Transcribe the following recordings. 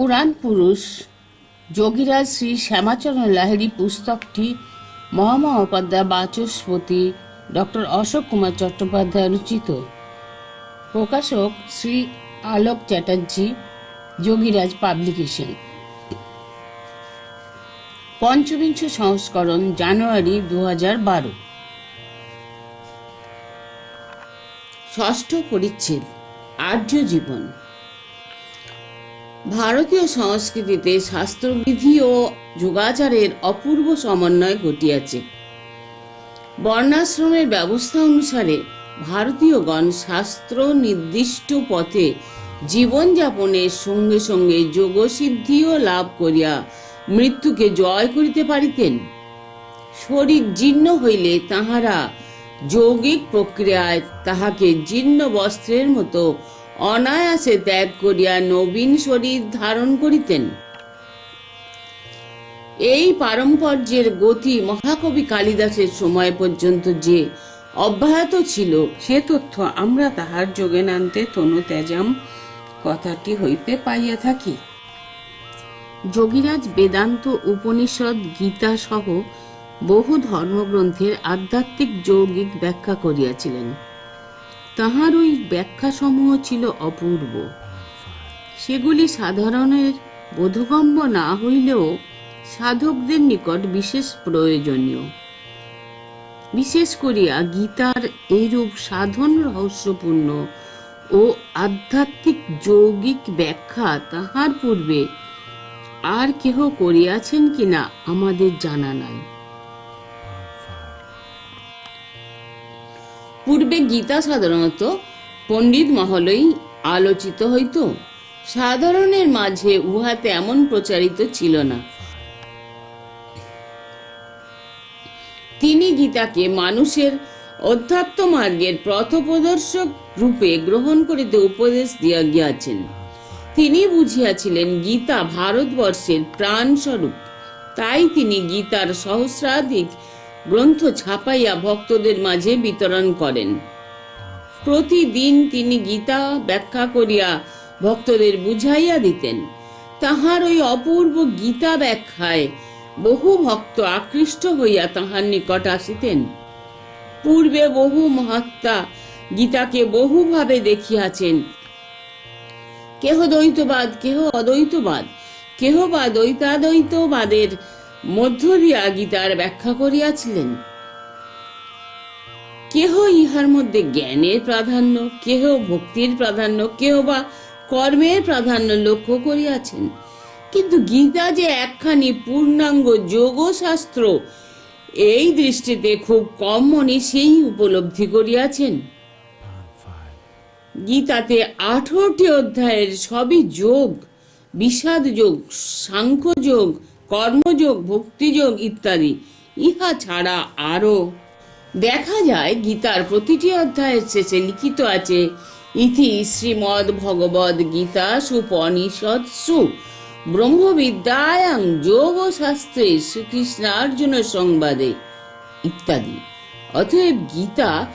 পুরাণ পুরুষ যোগীরাজ শ্রী শ্যামাচরণ লাহিড়ী পুস্তকটি মহামহোপাধ্যায় বাচস্পতি ডক্টর অশোক কুমার চট্টোপাধ্যায় রচিত। প্রকাশক শ্রী আলোক চ্যাটার্জি, যোগীরাজ পাবলিকেশন। পঞ্চবিংশ সংস্করণ জানুয়ারি দু হাজার বারো। ষষ্ঠ পরিচ্ছেদ, আর্য জীবন। ভারতীয় সংস্কৃতিতে শাস্ত্রবিধি ও যোগাচারের অপূর্ব সমন্বয় ঘটিয়াছে। বর্ণাশ্রমের ব্যবস্থা অনুসারে ভারতীয়গণ শাস্ত্র নির্দিষ্ট পথে জীবনযাপনের সঙ্গে সঙ্গে যোগসিদ্ধিও লাভ করিয়া মৃত্যুকে জয় করিতে পারিতেন। শরীর জীর্ণ হইলে তাহারা যৌগিক প্রক্রিয়ায় তাহাকে জীর্ণ বস্ত্রের মতো অনায়াসে ত্যাগ করিয়া নবীন শরীর ধারণ করিতেন। এই পারম্পর্যের গতি মহাকবি কালিদাসের সময় পর্যন্ত যে অব্যাহত ছিল, সে তথ্য আমরা তাহার যোগে যোগেনান্তে তনু তেজাম কথাটি হইতে পাইয়া থাকি। যোগীরাজ বেদান্ত, উপনিষদ, গীতা সহ বহু ধর্মগ্রন্থের আধ্যাত্মিক যৌগিক ব্যাখ্যা করিয়াছিলেন। তাহার ওই ব্যাখ্যাসমূহ ছিল অপূর্ব। সেগুলি সাধারণের বোধগম্য না হইলেও সাধকদের নিকট বিশেষ প্রয়োজনীয়। বিশেষ করিয়া গীতার এইরূপ সাধন রহস্যপূর্ণ ও আধ্যাত্মিক যৌগিক ব্যাখ্যা তাহার পূর্বে আর কেহ করিয়াছেন কিনা আমাদের জানা নাই। পূর্বে গীতা সাধারণত পণ্ডিত মহলেই আলোচিত হইত। সাধারণের মাঝে উহা তেমন প্রচারিত ছিল না। তিনি গীতাকে মানুষের অধ্যাত্ম মার্গের পথপ্রদর্শক রূপে গ্রহণ করিতে উপদেশ দিয়া গিয়াছেন। তিনি বুঝিয়াছিলেন গীতা ভারতবর্ষের প্রাণস্বরূপ। তাই তিনি গীতার সহস্রাধিক গ্রন্থ ছাপাইয়া ভক্তদের মাঝে বিতরণ করেন। প্রতিদিন তিনি গীতা ব্যাখ্যা করিয়া ভক্তদের বুঝাইয়া দিতেন। তাহার ওই অপূর্ব গীতা ব্যাখ্যায় বহু ভক্ত আকৃষ্ট হইয়া তাহার নিকট আসিতেন। পূর্বে বহু মহাত্মা গীতাকে বহুভাবে দেখিয়াছেন। কেহ দ্বৈতবাদ, কেহ অদ্বৈতবাদ, কেহ বা দ্বৈতাদ্বৈতবাদের মধ্য দিয়া গীতার ব্যাখ্যা করিয়াছিলেন। কেহ ইহার মধ্যে জ্ঞানের প্রাধান্য, কেহ ভক্তির প্রাধান্য, কেহ বা কর্মের প্রাধান্য লক্ষ্য করিয়াছেন। কিন্তু গীতা যে একখানি পূর্ণাঙ্গ যোগশাস্ত্র, এই দৃষ্টিতে খুব কম মনে সেই উপলব্ধি করিয়াছেন। গীতাতে আঠারোটি অধ্যায়ের সবই যোগ, বিষাদ যোগ, সাংখ্য যোগ কর্মযোগ, ভক্তিযোগ ইত্যাদি। ইহা ছাড়া আরও দেখা যায়, গীতার প্রতিটি অধ্যায়ের শেষে লিখিত আছে, ইতি শ্রীমদ ভগবদ গীতা সুপনিষৎসু ব্রহ্মবিদ্যায়াং যোগ শাস্ত্রে শ্রীকৃষ্ণার্জুন সংবাদে। ইত্যাদি। অতএব গীতা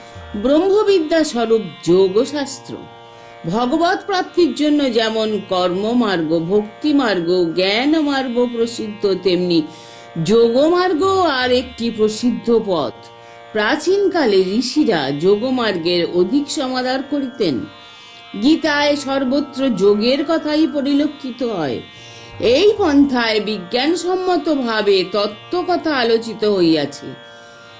ব্রহ্মবিদ্যা স্বরূপ যোগশাস্ত্র। ভগবত প্রাপ্তির জন্য যেমন কর্মমার্গ ভক্তি মার্গ, জ্ঞান মার্গ প্রসিদ্ধ, তেমনি যোগমার্গ আর একটি প্রসিদ্ধ পথ। প্রাচীনকালে ঋষিরা যোগমার্গের অধিক সমাদার করিতেন। গীতায় সর্বত্র যোগের কথাই পরিলক্ষিত হয়। এই পন্থায় বিজ্ঞানসম্মতভাবে তত্ত্বকথা আলোচিত হইয়াছে।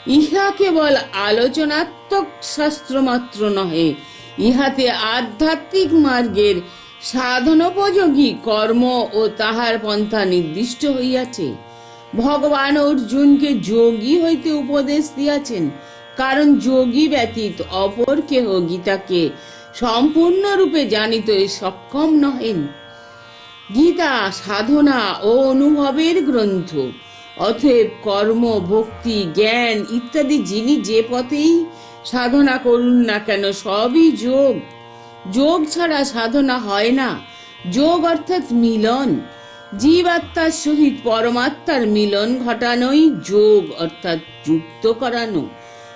ইহা কেবল আলোচনাত্মক শাস্ত্র মাত্র নহে ইহাতে আধ্যাত্মিক মার্গের সাধনোপযোগী কর্ম ও তাহার পন্থা নির্দিষ্ট হইয়াছে। ভগবান অর্জুনকে যোগী হইতে উপদেশ দিয়াছেন, কারণ যোগী ব্যতীত অপর কেহ গীতাকে সম্পূর্ণরূপে জানিতে সক্ষম নহেন। গীতা সাধনা ও অনুভবের গ্রন্থ, অতএব কর্ম, ভক্তি, জ্ঞান ইত্যাদি যিনি যে পথেই সাধনা করুন না কেন, সবই যোগ। যোগ ছাড়া সাধনা হয় না। যোগ অর্থাৎ মিলন। জীবাত্মার সহিত পরমাত্মার মিলন ঘটানোই যোগ অর্থাৎ যুক্ত করানো।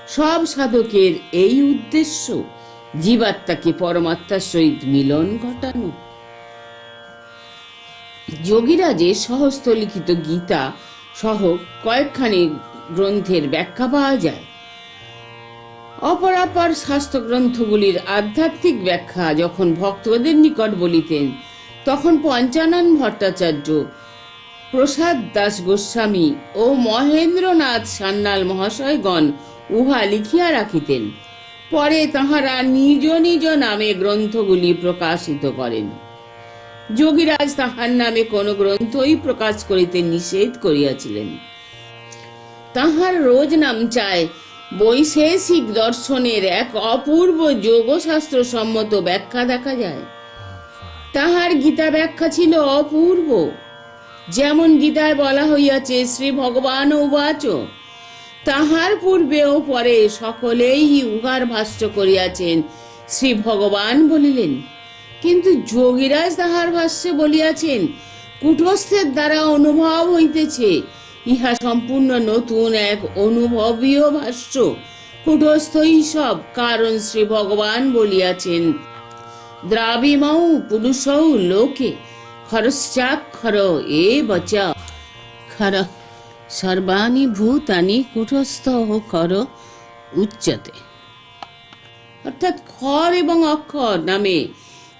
সব সাধকের এই উদ্দেশ্য, জীবাত্মাকে পরমাত্মার সহিত মিলন ঘটানো। যোগীরাজের সহস্ত লিখিত গীতা সহ কয়েকখানি গ্রন্থের ব্যাখ্যা পাওয়া যায়। অপরাপর শাস্ত্র গ্রন্থগুলির আধ্যাত্মিক ব্যাখ্যা যখন ভক্তদের নিকট বলিতেন, তখন পঞ্চানন ভট্টাচার্য, প্রসাদ দাস গোস্বামী ও মহেন্দ্রনাথ সান্যাল মহাশয়গণ উহা লিখিয়া রাখিতেন। পরে তাহারা নিজ নিজ নামে গ্রন্থগুলি প্রকাশিত করেন। যোগীরাজ তাহার নামে কোন গ্রন্থই প্রকাশ করিতে নিষেধ করিয়াছিলেন। তাহার রোজ নাম চায় বৈশেষিক দর্শনের এক অপূর্ব যোগশাস্ত্র সম্মত ব্যাখ্যা দেখা যায়। তাহার গীতা ব্যাখ্যা ছিল অপূর্ব। যেমন গীতায় বলা হইয়াছে শ্রী ভগবান উবাচ। তাহার পূর্বে ও পরে সকলেই উহার ভাষ্য করিয়াছেন শ্রী ভগবান বলিলেন। কিন্তু যোগীরাজ তাহার ভাষ্যে বলিয়াছেন, কুটস্থের দ্বারা অনুভব হইতেছে ইহা সম্পূর্ণ নতুন এক অনুভবীয় ভাষ্য। কুটস্থই সব কারণ শ্রী ভগবান বলিয়াছেন। দ্রাবিমৌ পুরুষৌ লোকে, খরশ্চাক্ষর এ বচ। খর, সর্বাণি ভূতানি কুটস্থ কর, উচ্চতে। অর্থাৎ খর এবং অক্ষর নামে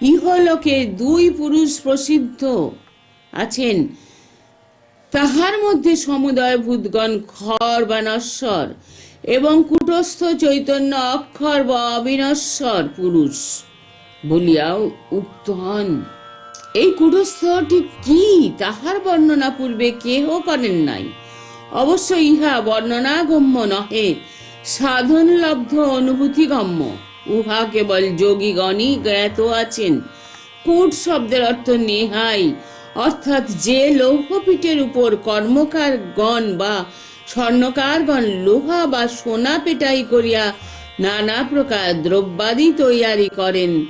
ইহলোকে দুই পুরুষ প্রসিদ্ধ আছেন। তাহার মধ্যে সমুদয় ভূতগণ খর বা নশ্বর, এবং কুটস্থ চৈতন্য অক্ষর বা অবিনশ্বর পুরুষ বলিয়াও উক্ত হন। এই কুটস্থটি কি? তাহার বর্ণনা পূর্বে কেহ করেন নাই। অবশ্য ইহা বর্ণনাগম্য নহে, সাধনলব্ধ অনুভূতিগম্য। উহা কেবল যোগীগণই জ্ঞাত আছেন। কূট শব্দের অর্থ নেহাই অর্থাৎ যে লৌহপীঠের উপর কর্মকার গণ বা স্বর্ণকারগণ লোহা বা সোনা পেটাই করিয়া নানা প্রকার দ্রব্যাদি তৈয়ারি করেন।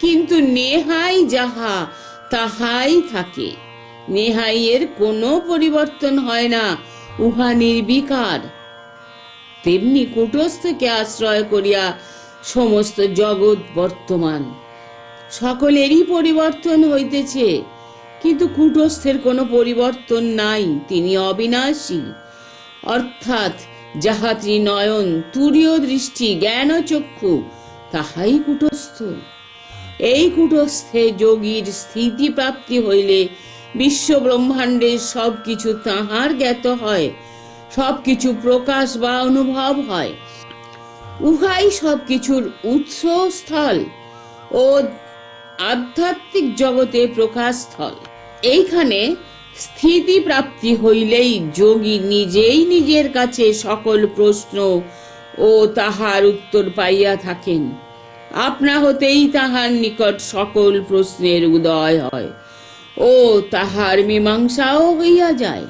কিন্তু নেহাই যাহা, তাহাই থাকে। নেহাইয়ের কোনো পরিবর্তন হয় না, উহা নির্বিকার। তেমনি কুটস্থকে আশ্রয় করিয়া সমস্ত জগৎ বর্তমান। সকলেরই পরিবর্তন হইতেছে। কিন্তু কুটস্থের কোনো পরিবর্তন নাই, তিনি অবিনাশী। অর্থাৎ যাহা ত্রিনয়ন তুরীয় দৃষ্টি জ্ঞান চক্ষু তাহাই কুটস্থ। এই কুটস্থে যোগীর স্থিতি প্রাপ্তি হইলে বিশ্ব ব্রহ্মাণ্ডের সব কিছু তাহার জ্ঞাত হয় সব কিছু প্রকাশ বা অনুভব হয়। উহাই সব কিছুর উৎসস্থল ও আধ্যাত্মিক জগতে প্রকাশ স্থল এইখানে স্থিতি প্রাপ্তি হইলেই যোগী নিজেই নিজের কাছে সকল প্রশ্ন ও তাহার উত্তর পাইয়া থাকেন। আপনা হতেই তাহার নিকট সকল প্রশ্নের উদয় হয় ও তাহার মীমাংসাও হইয়া যায়।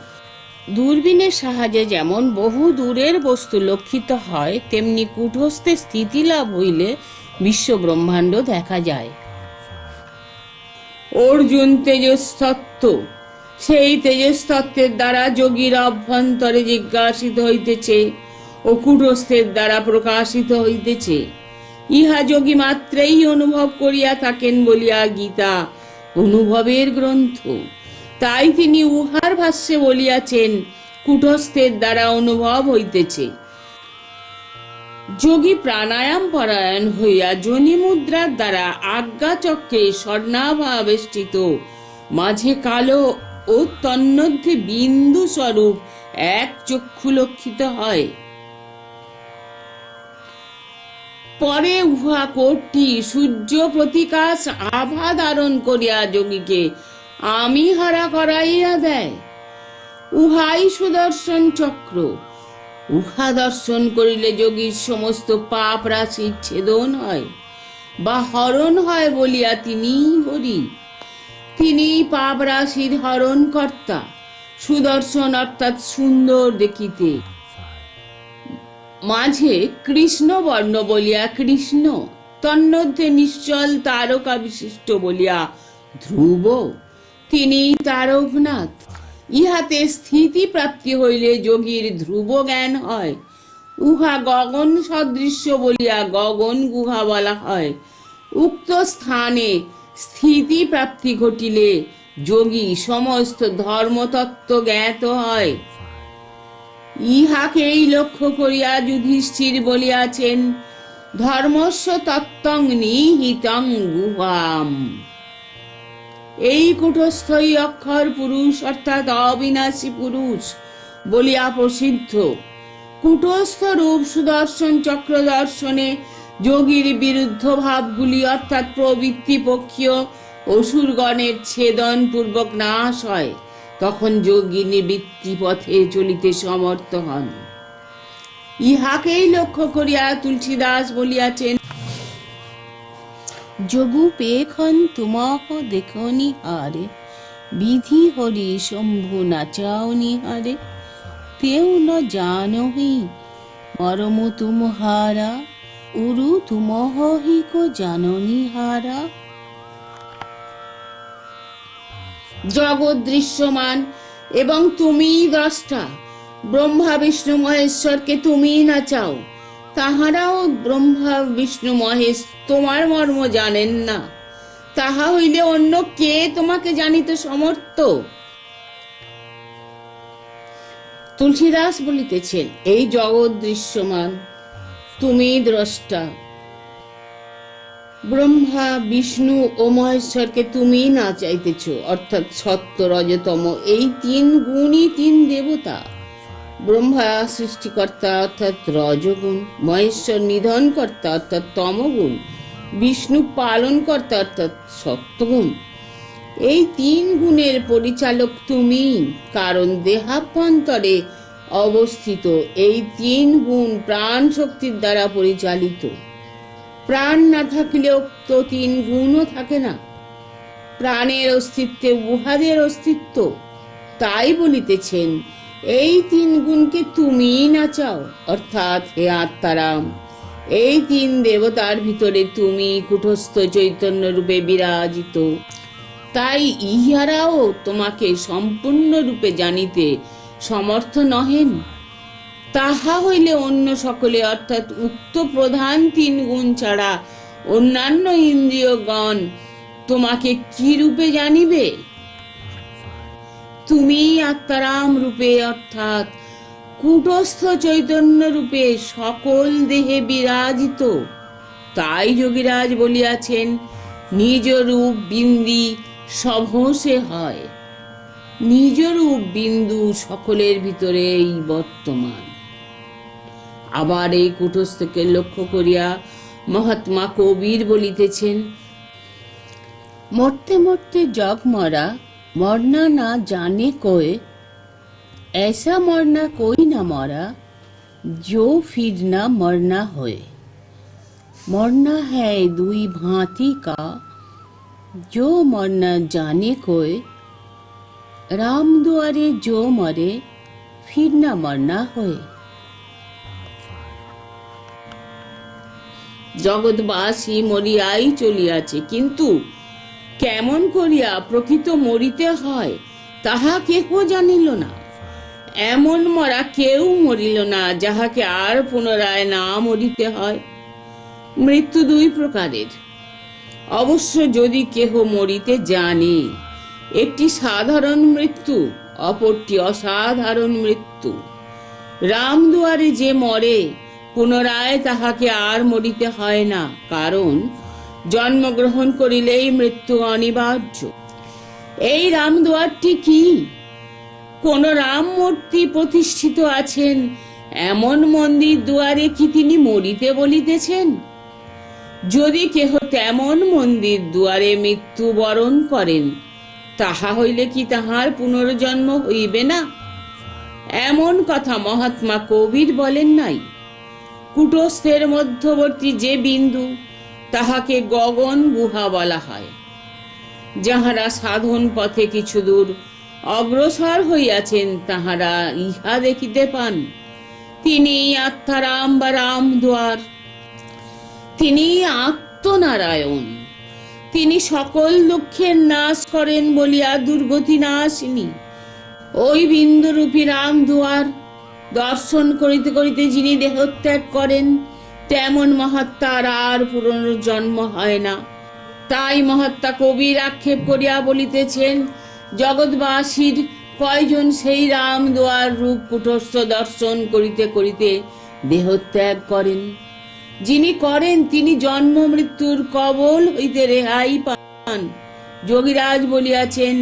দূরবীনের সাহায্যে যেমন বহু দূরের বস্তু লক্ষিত হয়, তেমনি কুটস্থে স্থিতি লাভ হইলে বিশ্ব ব্রহ্মাণ্ড দেখা যায়। অর্জুন তেজস্তত্ত্ব। সেই তেজস্তত্ত্বের দ্বারা যোগীর অভ্যন্তরে জিজ্ঞাসিত হইতেছে ও কুটস্থের দ্বারা প্রকাশিত হইতেছে। ইহা যোগী মাত্রেই অনুভব করিয়া থাকেন বলিয়া গীতা অনুভবের গ্রন্থ। তাই তিনি উহার ভাষ্যে বলিয়াছেন, কুটস্থের দ্বারা অনুভব হইতেছে। যোগী প্রাণায়াম পরায়ণ হইয়া যোনি মুদ্রার দ্বারা আজ্ঞা চক্রে স্বর্ণাভা বেষ্টিত মাঝে কালো ও তন্মধ্যে বিন্দু স্বরূপ এক চক্ষু লক্ষিত হয়। পরে উহা কোটটি সূর্য প্রতিকাশ আভা ধারণ করিয়া যোগীকে আমি হারা করাইয়া দেয়। উহাই সুদর্শন চক্র। উহা দর্শন করিলে যোগীর সমস্ত পাপ রাশির ছেদন হয় বা হরণ হয় বলিয়া তিনি হরি। তিনি পাপ রাশির হরণ কর্তা সুদর্শন অর্থাৎ সুন্দর দেখিতে। মাঝে কৃষ্ণ বর্ণ বলিয়া কৃষ্ণ, তন্মধ্যে নিশ্চল তারকা বিশিষ্ট বলিয়া ধ্রুব তিনি তারকনাথ। ইহাতে স্থিতি প্রাপ্তি হইলে যোগীর ধ্রুব জ্ঞান হয়। উহা গগন সদৃশ্য বলিয়া গগন গুহা বলা হয়। উক্ত স্থানে স্থিতি প্রাপ্তি ঘটিলে যোগী সমস্ত ধর্মতত্ত্ব জ্ঞাত হয়। ইহাকেই লক্ষ্য করিয়া যুধিষ্ঠির বলিয়াছেন, ধর্মস্ব তত্ত্বং নিহিতং গুহাম। এই কুটস্থই অক্ষর পুরুষ, অর্থাৎ অবিনাশী পুরুষ বলিয়া প্রসিদ্ধ। কুটস্থ রূপ সুদর্শন চক্র দর্শনে যোগীর বিরুদ্ধ ভাবগুলি, অর্থাৎ প্রবৃত্তি পক্ষীয় অসুরগণের ছেদন পূর্বক নাশ হয়, তখন যোগী নিবৃত্তি পথে চলিতে সমর্থ হন। ইহাকেই লক্ষ্য করিয়া তুলসীদাস বলিয়াছেন যোগু তুমহ দেখনি হারে। বিধি হরি শম্ভু নাচাওনি হারে। তেউ ন জানহি, মরম তুমহারা উরু তুমহ হি কো জাননি হারা। জগৎ দৃশ্যমান এবং তুমিই দ্রষ্টা। ব্রহ্মা, বিষ্ণু, মহেশ্বরকে তুমিই না চাও তাহারাও ব্রহ্মা, বিষ্ণু, মহেশ, তোমার মর্ম জানেন না। তাহা হইলে অন্য কে তোমাকে জানিতে সমর্থ? তুলসীদাস বলিতেছেন, এই জগৎ দৃশ্যমান, তুমি দ্রষ্টা। ব্রহ্মা, বিষ্ণু ও মহেশ্বরকে তুমি না চাইতেছ, অর্থাৎ সত্য, রজতম, এই তিন গুণই তিন দেবতা। ব্রহ্মা সৃষ্টিকর্তা অর্থাৎ রজগুণ, মহেশ্বর নিধনকর্তা অর্থাৎ তমগুণ, বিষ্ণু পালনকর্তা অর্থাৎ সত্যগুণ এই তিন গুণের পরিচালক তুমি, কারণ দেহাভ্যন্তরে অবস্থিত এই তিন গুণ প্রাণ শক্তির দ্বারা পরিচালিত। প্রাণ না থাকলেও তো তিন গুণও থাকে না। প্রাণের অস্তিত্বে উহাদের অস্তিত্ব, তাই বলিতেছেন এই তিন গুণকে তুমি না চাও অর্থাৎ হে আত্মারাম। এই তিন দেবতার ভিতরে তুমি কুটস্থ চৈতন্য রূপে বিরাজিত। তাই ইহারাও তোমাকে সম্পূর্ণ রূপে জানিতে সমর্থ নহেন। তাহা হইলে অন্য সকলে, অর্থাৎ উক্ত প্রধান তিন গুণ ছাড়া অন্যান্য ইন্দ্রিয়গণ তোমাকে কি রূপে জানিবে? তুমি আত্মারাম রূপে অর্থাৎ কুটস্থ চৈতন্য রূপে সকল দেহে বিরাজিত। তাই যোগীরাজ বলিয়াছেন, নিজ রূপ বিন্দি সভসে হয়। নিজ রূপ বিন্দু সকলের ভিতরে এই বর্তমান। আবার এই কুটস্থকে লক্ষ্য করিয়া মহাত্মা কবির বলিতেছেন, মরতে মরতে জগ মরা মরনা না জানে কোয় ऐसा मरना कोई ना मरा जो फिर ना मरना होए मरना है दुई भांति का जो मरना जाने कोय राम द्वारे जो मरे फिर ना मरना होए জগৎবাসী মরিয়াই চলিয়াছে কিন্তু কেমন করিয়া প্রকৃত মরিতে হয়, তাহা কেহ জানিল না। এমন মরা কেউ মরিল না, যাহাকে আর পুনরায় না মরিতে হয়। মৃত্যু দুই প্রকারের। অবশ্য যদি কেহ মরিতে জানে, একটি সাধারণ মৃত্যু, অপরটি অসাধারণ মৃত্যু। রামদুয়ারে যে মরে, পুনরায় তাহাকে আর মরিতে হয় না, কারণ জন্মগ্রহণ করিলেই মৃত্যু অনিবার্য। এই রামদুয়ারটি কি? কোন রাম মূর্তি প্রতিষ্ঠিত আছেন? এমন মন্দির দুয়ারে কি তিনি মরিতে বলিতেছেন? যদি কেহ তেমন মন্দির দুয়ারে মৃত্যু বরণ করেন, তাহা হইলে কি তাহার পুনর্জন্ম হইবে না? এমন কথা মহাত্মা কবির বলেন নাই। কুটস্থের মধ্যবর্তী যে বিন্দু তাহাকে গগন গুহা বলা হয়। যাহারা সাধন পথে কিছু দূর অগ্রসর হইয়াছেন, তাহারা ইহা দেখিতে পান। তিনি আত্মারাম বা রাম দুয়ার, তিনি আত্মনারায়ণ, তিনি সকল দুঃখের নাশ করেন বলিয়া দুর্গতি না আসেনি ওই বিন্দুরূপী রাম দুয়ার দর্শন করিতে করিতে যিনি দেহত্যাগ করেন তেমন মহাত্মার আর পুনর্জন্ম হয় না। তাই মহাত্মা কবির আক্ষেপ করিয়া বলিতেছেন, জগৎবাসীর কয়জন সেই রাম দোয়ার রূপ কুটস্থ দর্শন করিতে করিতে দেহত্যাগ করেন। যিনি করেন তিনি জন্ম মৃত্যুর কবল হইতে রেহাই পান। যোগীরাজ বলিয়াছেন,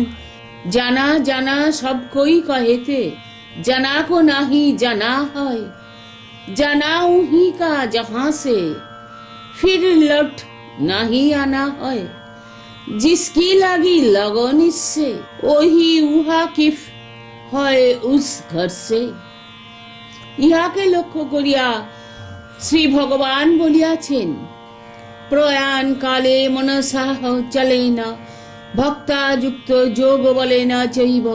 জানা জানা, সব কই কহেতে? জানা কো নাহি, জানা হয়। জানা উহি কা जहां से फिर लौट नहीं आना है जिसकी लगी लगन इससे वही উহাকিফ হয় উস ঘর সে ইহাকে লক্ষ্য করিয়া শ্রী ভগবান বলিয়াছেন প্রয়াণ কালে মনসাহ চলে না ভক্তাযুক্ত যোগ বলে না চৈব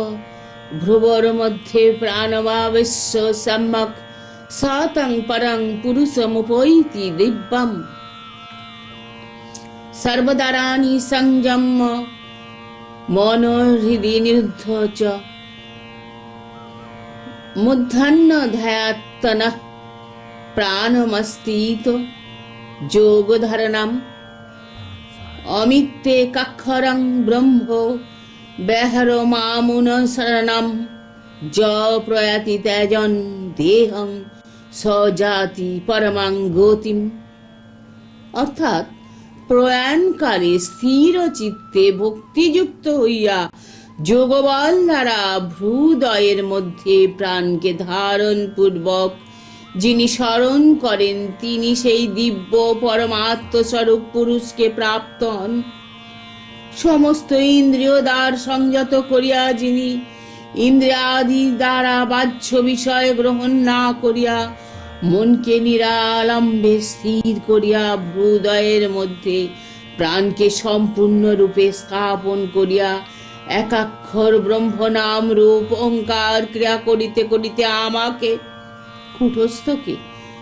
ভ্রুবর মধ্যে প্রাণবাবেশ্য সম্যক সাতং পরং পুরুষমুপৈতি দিব্যম সর্বদারানি সংযম মন হৃদি নিরুদ্ধ চ মুদ্ধান্ন ধ্যাত্তন প্রাণমস্তিত যোগধারণম অমিত্যে কাক্ষরং ব্রহ্ম বেহর মামুন শরণম য প্রয়াতি ত্যাজন দেহং সজাতি পরমাং গতিম। অর্থাৎ প্রয়াণকালে স্থির চিত্তে ভক্তিযুক্ত হইয়া যোগবল দ্বারা ভ্রুদয়ের মধ্যে প্রাণকে ধারণ পূর্বক যিনি স্মরণ করেন, তিনি সেই দিব্য পরমাত্মস্বরূপ পুরুষকে প্রাপ্ত হন। সমস্ত ইন্দ্রিয় দ্বার সংযত করিয়া যিনি ইন্দ্রিয়াদি দ্বারা বাহ্য বিষয় গ্রহণ না করিয়া মনকে নিরালম্বে স্থির করিয়া হৃদয়ের মধ্যে প্রাণকে সম্পূর্ণরূপে স্থাপন করিয়া একাক্ষর ব্রহ্মনাম রূপ ওঙ্কার ক্রিয়া করিতে করিতে আমাকে কুটস্থকে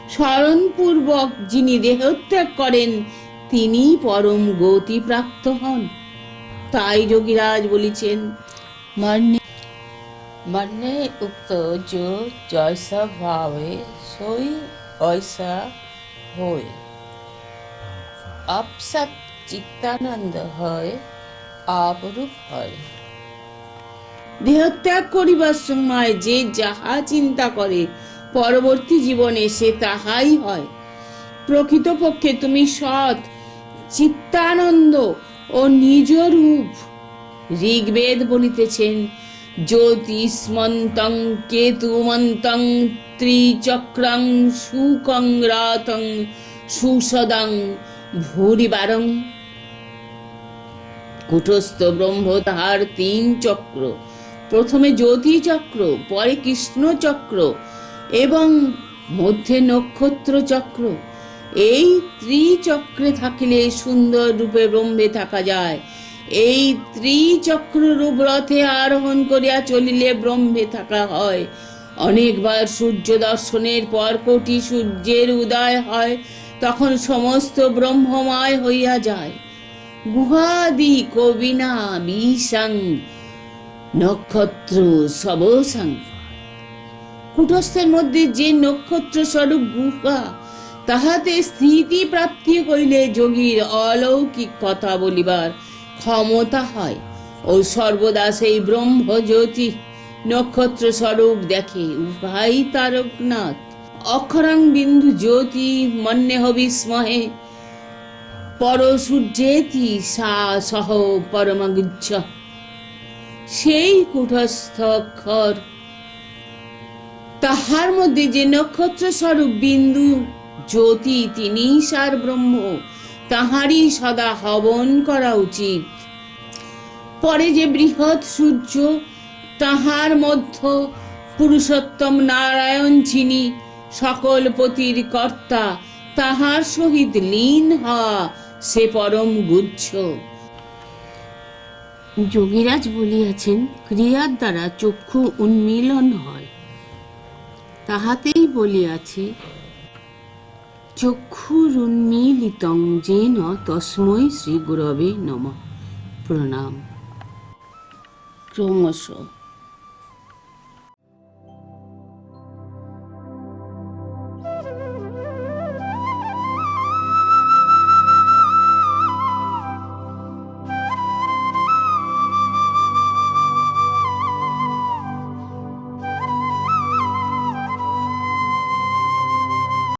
স্মরণপূর্বক যিনি দেহত্যাগ করেন তিনি পরম গতি প্রাপ্ত হন। তাই যোগীরাজ বলিছেন, মান্য મને ઉક્ત જો જૈસા ભાવે સોઈ ঐસા હોય આપસત চিত্তানন্দ হয় আপরূপ হয় দেহত্যাগ করিবার সময় যে যাহা চিন্তা করে, পরবর্তী জীবনে সে তাহাই হয়। প্রকৃতপক্ষে তুমি সৎ, চিত্তানন্দ ও নিজ রূপ ঋগ্বেদ বলিতেছেন জ্যোতিষ্মন্তং কেতুমন্তং ত্রিচক্রং সুকং রাতং সুসদং ভূরিবারং কুটস্থ ব্রহ্ম তাহার তিন চক্র প্রথমে জ্যোতি চক্র পরে কৃষ্ণ চক্র এবং মধ্যে নক্ষত্র চক্র। এই ত্রিচক্রে থাকিলে সুন্দর রূপে ব্রহ্মে থাকা যায়। এই ত্রিচক্র রূপ রথে আরোহণ করিয়া চলিলে ব্রহ্মে থাকা হয়। অনেকবার সূর্য দর্শনের পর কোটি সূর্যের উদয় হয়, তখন সমস্ত ব্রহ্মময় হইয়া যায়। গুহাদি কবিনা বিষাং নক্ষত্র সবসাং। কুটস্থের মধ্যে যে নক্ষত্র স্বরূপ গুহা, তাহাতে স্থিতি প্রাপ্তি হইলে যোগীর অলৌকিক কথা বলিবার ক্ষমতা হয়। ও সর্বদা সেই ব্রহ্মজ্যোতি। নক্ষত্র স্বরূপ দেখে উভয় তারকনাথ। অক্ষরাং বিন্দু জ্যোতি মন্যেহ বিস্মহে। পরসূর্যেতি সা সহ পরমগুচ্ছ। সেই কুটস্থ অক্ষর। তাহার মধ্যে যে নক্ষত্র স্বরূপ বিন্দু, জ্যোতি, তিনি সার ব্রহ্ম। তাহারই সদা হবন করা উচিত। পরে যে বৃহৎ সূর্য, তাহার মধ্য পুরুষোত্তম নারায়ণ যিনি সকল পতির কর্তা, তাহার সহিত লীন হওয়া সে পরম গুচ্ছ। যোগীরাজ বলিয়াছেন, ক্রিয়ার দ্বারা চক্ষু উন্মিলন হয়। তাহাতেই বলিয়াছে চক্ষুরুন্মীলিতং যেন তস্মৈ শ্রী গুরবে নম প্রণাম। ক্রমশ